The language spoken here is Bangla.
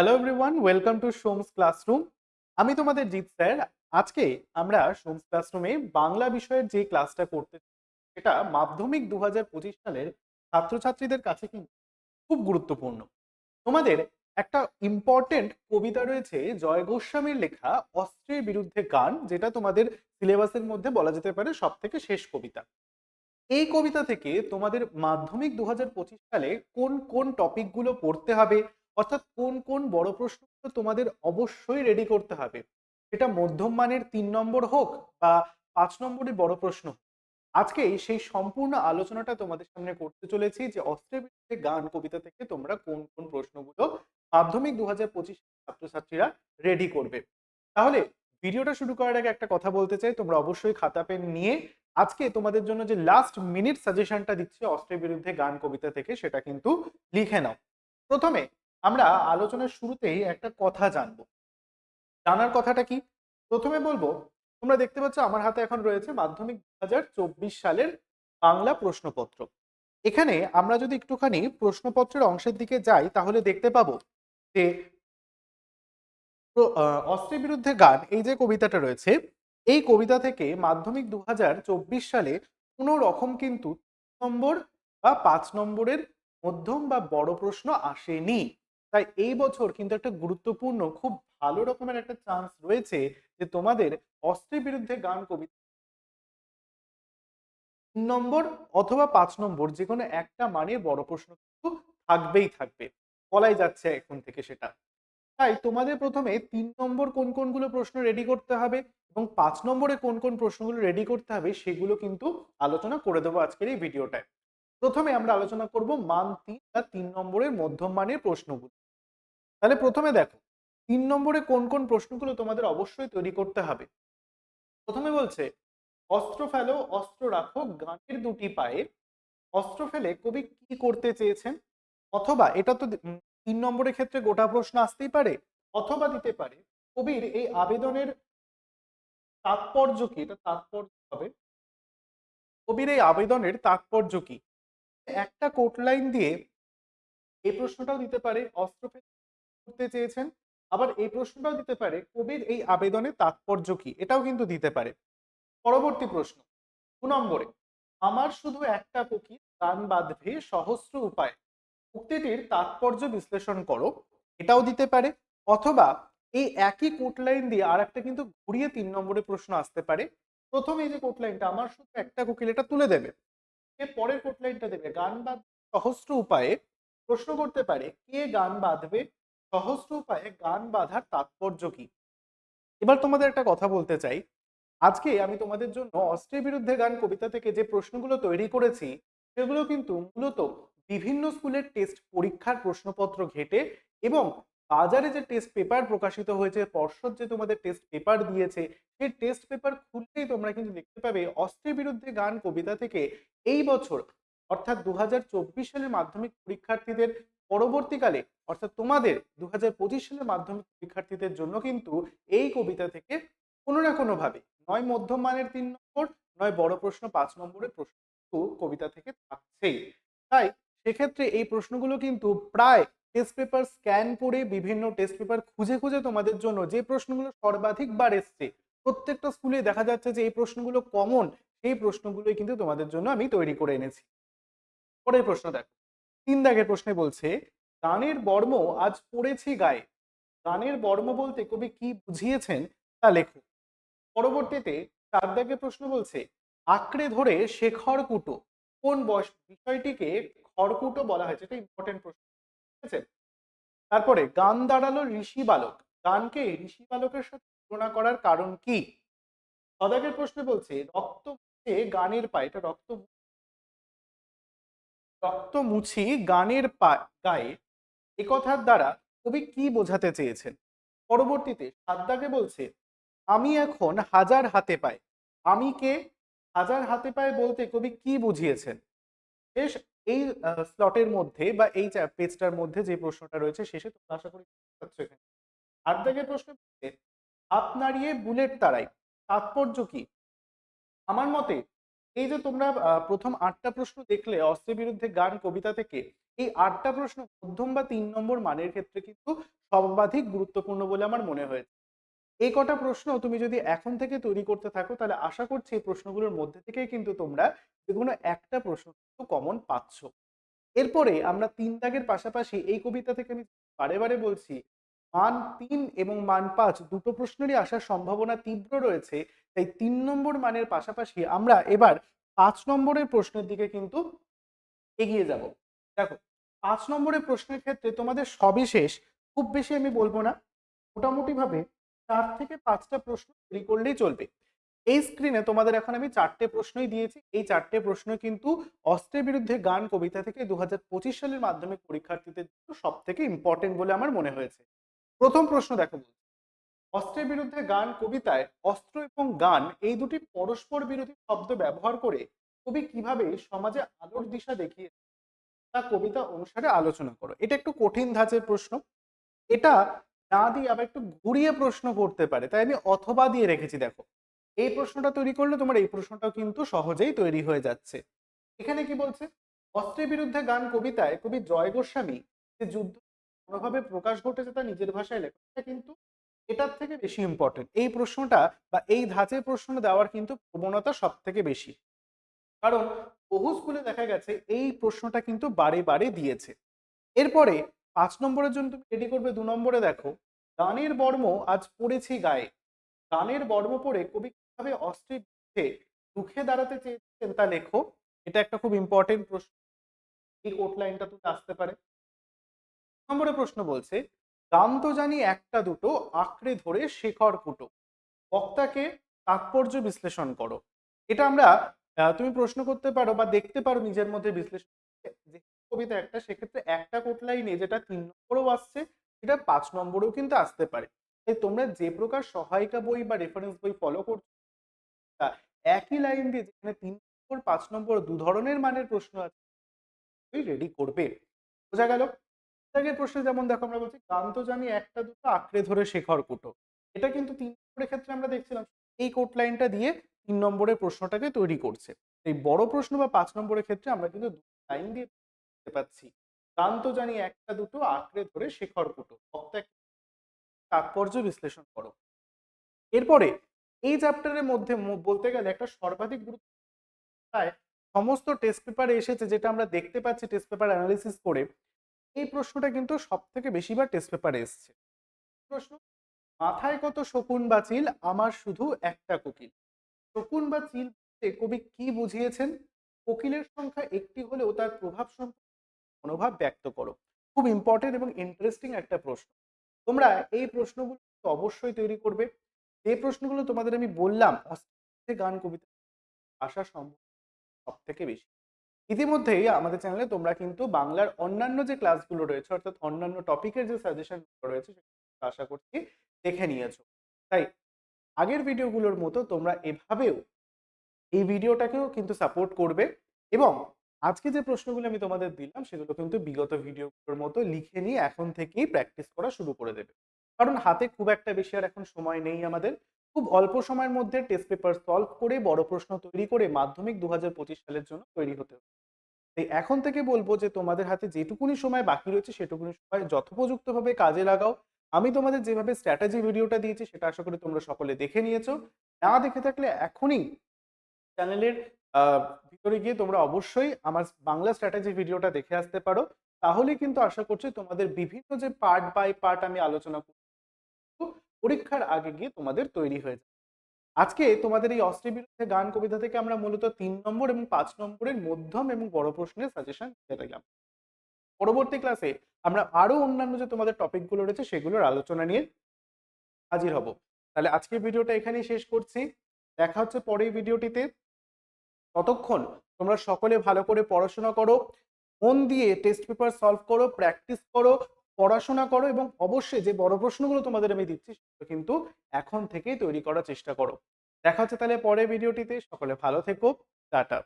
Hello everyone welcome to Som's classroom আমি তোমাদের জিৎ স্যার। আজকে আমরা সোমস ক্লাসরুমে বাংলা বিষয়ের যে ক্লাসটা করতে সেটা মাধ্যমিক দু হাজার পঁচিশ সালের ছাত্রছাত্রীদের কাছে কিন্তু খুব গুরুত্বপূর্ণ। তোমাদের একটা ইম্পর্টেন্ট কবিতা রয়েছে জয় গোস্বামীর লেখা অস্ত্রের বিরুদ্ধে গান, যেটা তোমাদের সিলেবাসের মধ্যে বলা যেতে পারে সব থেকে শেষ কবিতা। এই কবিতা থেকে তোমাদের মাধ্যমিক দু হাজার পঁচিশ সালে কোন কোন টপিকগুলো পড়তে হবে অর্থাৎ কোন কোন বড় প্রশ্নগুলো তোমাদের অবশ্যই রেডি করতে হবে। এটা মধ্যম মানের তিন নম্বর হোক বা পাঁচ নম্বরের বড় প্রশ্ন আজকে সেই সম্পূর্ণ আলোচনাটা তোমাদের সামনে করতে চলেছি যে অস্ত্রের বিরুদ্ধে গান, কবিতা থেকে তোমরা কোন কোন প্রশ্নগুলো মাধ্যমিক দু হাজার পঁচিশ ছাত্রছাত্রীরা রেডি করবে। তাহলে ভিডিওটা শুরু করার আগে একটা কথা বলতে চাই, তোমরা অবশ্যই খাতা, পেন নিয়ে আজকে তোমাদের জন্য যে লাস্ট মিনিট সাজেশনটা দিচ্ছে অস্ত্রের বিরুদ্ধে গান, কবিতা থেকে, সেটা কিন্তু লিখে নাও। প্রথমে আমরা আলোচনার শুরুতেই একটা কথা জানব। জানার কথাটা কি? প্রথমে বলব, তোমরা দেখতে পাচ্ছ আমার হাতে এখন রয়েছে মাধ্যমিক দু হাজার চব্বিশ সালের বাংলা প্রশ্নপত্র। এখানে আমরা যদি একটুখানি প্রশ্নপত্রের অংশের দিকে যাই, তাহলে দেখতে পাবো যে অস্ত্রের বিরুদ্ধে গান, এই যে কবিতাটা রয়েছে, এই কবিতা থেকে মাধ্যমিক দু হাজার চব্বিশ সালে কোনো রকম কিন্তু নম্বর বা পাঁচ নম্বরের মধ্যম বা বড় প্রশ্ন আসেনি। তাই এই বছর কিন্তু একটা গুরুত্বপূর্ণ, খুব ভালো রকমের একটা চান্স রয়েছে যে তোমাদের অস্ত্রের বিরুদ্ধে গান কবিতা তিন নম্বর অথবা পাঁচ নম্বর যে কোনো একটা মানের বড় প্রশ্ন কিন্তু থাকবেই থাকবে। বলাই যাচ্ছে এখন থেকে সেটা। তাই তোমাদের প্রথমে তিন নম্বর কোন কোনগুলো প্রশ্ন রেডি করতে হবে এবং পাঁচ নম্বরে কোন কোন প্রশ্নগুলো রেডি করতে হবে সেগুলো কিন্তু আলোচনা করে দেবো আজকের এই ভিডিওটায় প্রথমে আমরা আলোচনা করব মান তিন বা তিন নম্বরের মধ্যম মানের প্রশ্নগুলো। তাহলে প্রথমে দেখো, তিন নম্বরে কোন কোন প্রশ্নগুলো তোমাদের অবশ্যই তৈরি করতে হবে। প্রথমে বলছে, অস্ত্র ফেলো, অস্ত্র রাখো গানের দুটি পায়ে। অস্ত্র ফেলে কবি কি করতে চেয়েছেন? অথবা এটা তো তিন নম্বরের ক্ষেত্রে গোটা প্রশ্ন আসতেই পারে, অথবা দিতে পারে। কবির এই আবেদনের তাৎপর্য কি? এটা তাৎপর্য হবে। কবির এই আবেদনের তাৎপর্য কি? একটা কোট লাইন দিয়ে এই প্রশ্নটাও দিতে পারে, অস্ত্র ফেলে করতে চেয়েছেন। আবার এই প্রশ্নটাও দিতে পারে, কবির এই আবেদনের তাৎপর্য কি? এটাও কিন্তু দিতে পারে। পরবর্তী প্রশ্ন, দু নম্বরে, আমার শুধু একটা কোকিল গান বাঁধবে সহস্র উপায়। উক্তিটির তাৎপর্য বিশ্লেষণ করো, এটাও দিতে পারে। অথবা এই একই কোট লাইন দিয়ে আর একটা কিন্তু ঘুরিয়ে তিন নম্বরে প্রশ্ন আসতে পারে। প্রথমে যে কোট লাইনটা, আমার শুধু একটা কোকিল এটা তুলে দেবে। এর পরের কোট লাইনটা দেবে, গান বাঁধবে সহস্র উপায়ে। প্রশ্ন করতে পারে, কে গান বাঁধবে সহস্র উপায়ে গান বাঁধার তাৎপর্য কি? এবার তোমাদের একটা কথা বলতে চাই। আজকে আমি তোমাদের জন্য অস্ত্রের বিরুদ্ধে গান কবিতা থেকে যে প্রশ্নগুলো তৈরি করেছি, সেগুলো কিন্তু মূলত বিভিন্ন স্কুলের টেস্ট পরীক্ষার প্রশ্নপত্র ঘেটে এবং বাজারে যে টেস্ট পেপার প্রকাশিত হয়েছে, পর্ষদ যে তোমাদের টেস্ট পেপার দিয়েছে, সেই টেস্ট পেপার খুললেই তোমরা কিন্তু দেখতে পাবে অস্ত্রের বিরুদ্ধে গান কবিতা থেকে এই বছর, অর্থাৎ দু হাজার চব্বিশ সালের মাধ্যমিক পরীক্ষার্থীদের পরবর্তীকালে, অর্থাৎ তোমাদের দু হাজার পঁচিশ সালের মাধ্যমিক পরীক্ষার্থীদের জন্য কিন্তু এই কবিতা থেকে কোনো না কোনো ভাবে নয় মধ্যম মানের তিন নম্বর, নয় বড় প্রশ্ন পাঁচ নম্বরের প্রশ্ন কবিতা থেকে থাকছেই। তাই সেক্ষেত্রে এই প্রশ্নগুলো কিন্তু প্রায় টেস্ট পেপার স্ক্যান করে বিভিন্ন টেস্ট পেপার খুঁজে খুঁজে তোমাদের জন্য যে প্রশ্নগুলো সর্বাধিক বার এসছে, প্রত্যেকটা স্কুলে দেখা যাচ্ছে যে এই প্রশ্নগুলো কমন সেই প্রশ্নগুলোই কিন্তু তোমাদের জন্য আমি তৈরি করে এনেছি। পরের প্রশ্ন দেখো। তিন দাগের প্রশ্নে বলছে, গানের বর্ম আজ পড়েছি গায়ে। গানের বর্ম বলতে কবি কি বুঝিয়েছেন তা লেখো পরবর্তীতে চার দাগের প্রশ্ন বলছে, আঁকড়ে ধরে শেখর কুটো কোন বয়স? বিষয়টিকে খড়কুটো বলা হয়েছে, এটা ইম্পর্টেন্ট প্রশ্ন। ঠিক আছে? তারপরে, গান দাঁড়াল ঋষি বালক। গানকে ঋষি বালকের সাথে তুলনা করার কারণ কি? সদাগের প্রশ্নে বলছে, রক্ত গানের পায়ে। এটা রক্ত রক্ত মুছি গানের গায়ে এ কথার দ্বারা কবি কি বোঝাতে চেয়েছেন? পরবর্তীতে সাদ্দাকে বলছে, আমি এখন হাজার হাতে পাই। আমি কে? হাজার হাতে পায় বলতে কবি কি বুঝিয়েছেন? শেষ এই স্লটের মধ্যে বা এই পেজটার মধ্যে যে প্রশ্নটা রয়েছে শেষে তোমরা আশা করি এখানে। প্রশ্ন হাত নাড়িয়ে বুলেট তারাই, তাৎপর্য কি? আমার মতে এই যে তোমরা প্রথম আটটা প্রশ্ন দেখলে অস্ত্রের বিরুদ্ধে গান কবিতা থেকে, এই আটটা প্রশ্ন মধ্যম বা তিন নম্বর মানের ক্ষেত্রে কিন্তু সর্বাধিক গুরুত্বপূর্ণ বলে আমার মনে হয়েছে। এই কটা প্রশ্ন তুমি যদি এখন থেকে তৈরি করতে থাকো, তাহলে আশা করছি এই প্রশ্নগুলোর মধ্যে থেকেই কিন্তু তোমরা যে কোনো একটা প্রশ্ন কিন্তু কমন পাচ্ছ। এরপরে আমরা তিন দাগের পাশাপাশি এই কবিতা থেকে আমি বারে বারে বলছি মান তিন এবং মান পাঁচ দুটো প্রশ্নেরই আসার সম্ভাবনা তীব্র রয়েছে, তাই তিন নম্বর মানের পাশাপাশি আমরা এবার পাঁচ নম্বরের প্রশ্নের দিকে কিন্তু এগিয়ে যাব। দেখো, পাঁচ নম্বরের প্রশ্নের ক্ষেত্রে তোমাদের সবিশেষ খুব বেশি আমি বলব না। মোটামুটি ভাবে চার থেকে পাঁচটা প্রশ্ন তৈরি করলেই চলবে। এই স্ক্রিনে তোমাদের এখন আমি চারটে প্রশ্নই দিয়েছি, এই চারটে প্রশ্ন কিন্তু অস্ত্রের বিরুদ্ধে গান কবিতা থেকে দু হাজার পঁচিশ সালের মাধ্যমিক পরীক্ষার্থীদের জন্য সব থেকে ইম্পর্টেন্ট বলে আমার মনে হয়েছে। প্রথম প্রশ্ন দেখো অস্ত্রের বিরুদ্ধে গান, কবিতায় অস্ত্র এবং গান এই দুটি পরস্পর বিরোধী শব্দ ব্যবহার করে কবি কীভাবে সমাজে আলোর দিশা দেখিয়ে তা কবিতা অনুসারে আলোচনা করো। এটা একটু কঠিন ধাঁচের প্রশ্ন। এটা না দিয়ে আবার একটু ঘুরিয়ে প্রশ্ন করতে পারে। তাই আমি অথবা দিয়ে রেখেছি, দেখো। এই প্রশ্নটা তৈরি করলে তোমার এই প্রশ্নটাও কিন্তু সহজেই তৈরি হয়ে যাচ্ছে। এখানে কি বলছে? অস্ত্রের বিরুদ্ধে গান, কবিতায় কবি জয় গোস্বামী যে যুদ্ধ কোনোভাবে প্রকাশ ঘটেছে তা নিজের ভাষায় লেখা। কিন্তু এটার থেকে বেশি ইম্পর্টেন্ট এই প্রশ্নটা বা এই ধাঁচের প্রশ্ন দেওয়ার কিন্তু প্রবণতা সব থেকে বেশি। কারণ বহু স্কুলে দেখা গেছে এই প্রশ্নটা কিন্তু বারে বারে দিয়েছে। এরপরে পাঁচ নম্বরের জন্য তুমি রেডি করবে, দু নম্বরে দেখো, গানের বর্ম আজ পড়েছি গায়ে। গানের বর্ম পড়ে কবি কীভাবে অস্ত্রের বিরুদ্ধে রুখে দাঁড়াতে চেয়েছেন তা লেখো। এটা একটা খুব ইম্পর্টেন্ট প্রশ্ন। এই কোট লাইনটা তুমি আসতে পারে। নম্বরে প্রশ্ন বলছে গান তো জানি একটা দুটো, আঁকড়ে ধরে শেখর কুটো। বক্তাকে তাৎপর্য বিশ্লেষণ করো। এটা আমরা তুমি প্রশ্ন করতে পারো বা দেখতে পারো নিজের মধ্যে বিশ্লেষণ। কবিতা একটা, সেক্ষেত্রে একটা কোট লাইনে যেটা তিন নম্বরেও আসছে, সেটা পাঁচ নম্বরেও কিন্তু আসতে পারে। তাই তোমরা যে প্রকার সহায়িকা বই বা রেফারেন্স বই ফলো করছ একই লাইন দিয়ে যেখানে তিন নম্বর, পাঁচ নম্বর দু ধরনের মানের প্রশ্ন আছে রেডি করবে। বোঝা গেল? আগের প্রশ্নে যেমন দেখো, আমরা বলছি গান তো জানি একটা দুটো আঁকড়ে ধরে শেখর কুটো। এটা কিন্তু তিন নম্বরের ক্ষেত্রে আমরা দেখছিলাম। এই কোট লাইনটা দিয়ে তিন নম্বরের প্রশ্নটাকে তৈরি করছে। এই বড় প্রশ্ন বা পাঁচ নম্বরের ক্ষেত্রে আমরা কিন্তু লাইন দিয়ে দেখতে পাচ্ছি। গান তো জানি একটা দুটো আঁকড়ে ধরে শেখর কুটো। তাৎপর্য বিশ্লেষণ করো। এরপরে এই চ্যাপ্টারের মধ্যে বলতে গেলে একটা সর্বাধিক গুরুত্ব সমস্ত টেস্ট পেপারে এসেছে, যেটা আমরা দেখতে পাচ্ছি টেস্ট পেপার অ্যানালিসিস করে। এই প্রশ্নটা কিন্তু সব থেকে বেশিবার টেস্ট পেপারে এসছে। প্রশ্ন, মাথায় কত শকুন বা চিল, আমার শুধু একটা কোকিল? শকুন বা চিল কবি কি বুঝিয়েছেন? কোকিলের সংখ্যা একটি হলেও তার প্রভাব মনোভাব ব্যক্ত করো। খুব ইম্পর্টেন্ট এবং ইন্টারেস্টিং একটা প্রশ্ন। তোমরা এই প্রশ্নগুলো অবশ্যই তৈরি করবে। যে প্রশ্নগুলো তোমাদের আমি বললাম গান কবিতা আসা সম্ভব সব থেকে বেশি। ইতিমধ্যেই আমাদের চ্যানেলে তোমরা কিন্তু বাংলার অন্যান্য যে ক্লাসগুলো রয়েছে, অর্থাৎ অন্যান্য টপিকের যে সাজেশন রয়েছে আশা করছি দেখে নিয়েছো। তাই, আগের ভিডিওগুলোর মতো তোমরা এভাবেও এই ভিডিওটাকেও কিন্তু সাপোর্ট করবে এবং আজকে যে প্রশ্নগুলো আমি তোমাদের দিলাম, সেগুলো কিন্তু বিগত ভিডিওগুলোর মতো লিখে নিয়ে এখন থেকেই প্র্যাকটিস করা শুরু করে দেবে। কারণ হাতে খুব একটা বেশি আর এখন সময় নেই আমাদের। খুব অল্প সময়ের মধ্যে টেস্ট পেপার সলভ করে বড় প্রশ্ন তৈরি করে মাধ্যমিক দু হাজার পঁচিশ সালের জন্য তৈরি হতে হবে। তাই এখন থেকে বলব যে তোমাদের হাতে যেটুকুনি সময় বাকি রয়েছে, সেটুকুনি সময় যথোপযুক্তভাবে কাজে লাগাও। আমি তোমাদের যেভাবে স্ট্র্যাটেজি ভিডিওটা দিয়েছি, সেটা আশা করি তোমরা সকলে দেখে নিয়েছো। না দেখে থাকলে এখনই চ্যানেলের ভিতরে গিয়ে তোমরা অবশ্যই আমার বাংলা স্ট্র্যাটেজি ভিডিওটা দেখে আসতে পারো। তাহলে কিন্তু আশা করছি তোমাদের বিভিন্ন যে পার্ট বাই পার্ট আমি আলোচনা করব, পরীক্ষার আগে গিয়ে তোমাদের তৈরি হয়ে আজকে তোমাদের এই অস্ত্রের বিরুদ্ধে গান কবিতা থেকে আমরা মূলত তিন নম্বর এবং পাঁচ নম্বরের মধ্যম এবং বড় প্রশ্নের সাজেশন দিয়ে দিলাম পরবর্তী ক্লাসে আমরা আরও অন্যান্য যে তোমাদের টপিকগুলো রয়েছে সেগুলোর আলোচনা নিয়ে হাজির হব। তাহলে আজকের ভিডিওটা এখানেই শেষ করছি। দেখা হচ্ছে পরের ভিডিওটিতে। ততক্ষণ তোমরা সকলে ভালো করে পড়াশোনা করো, মন দিয়ে টেস্ট পেপার সলভ করো প্র্যাকটিস করো পড়াশোনা করো এবং অবশ্যই যে বড় প্রশ্নগুলো তোমাদের আমি দিচ্ছি, সেগুলো কিন্তু এখন থেকেই তৈরি করার চেষ্টা করো। দেখা হচ্ছে তাহলে পরের ভিডিওটিতে সকলে ভালো থেকো। টাটা।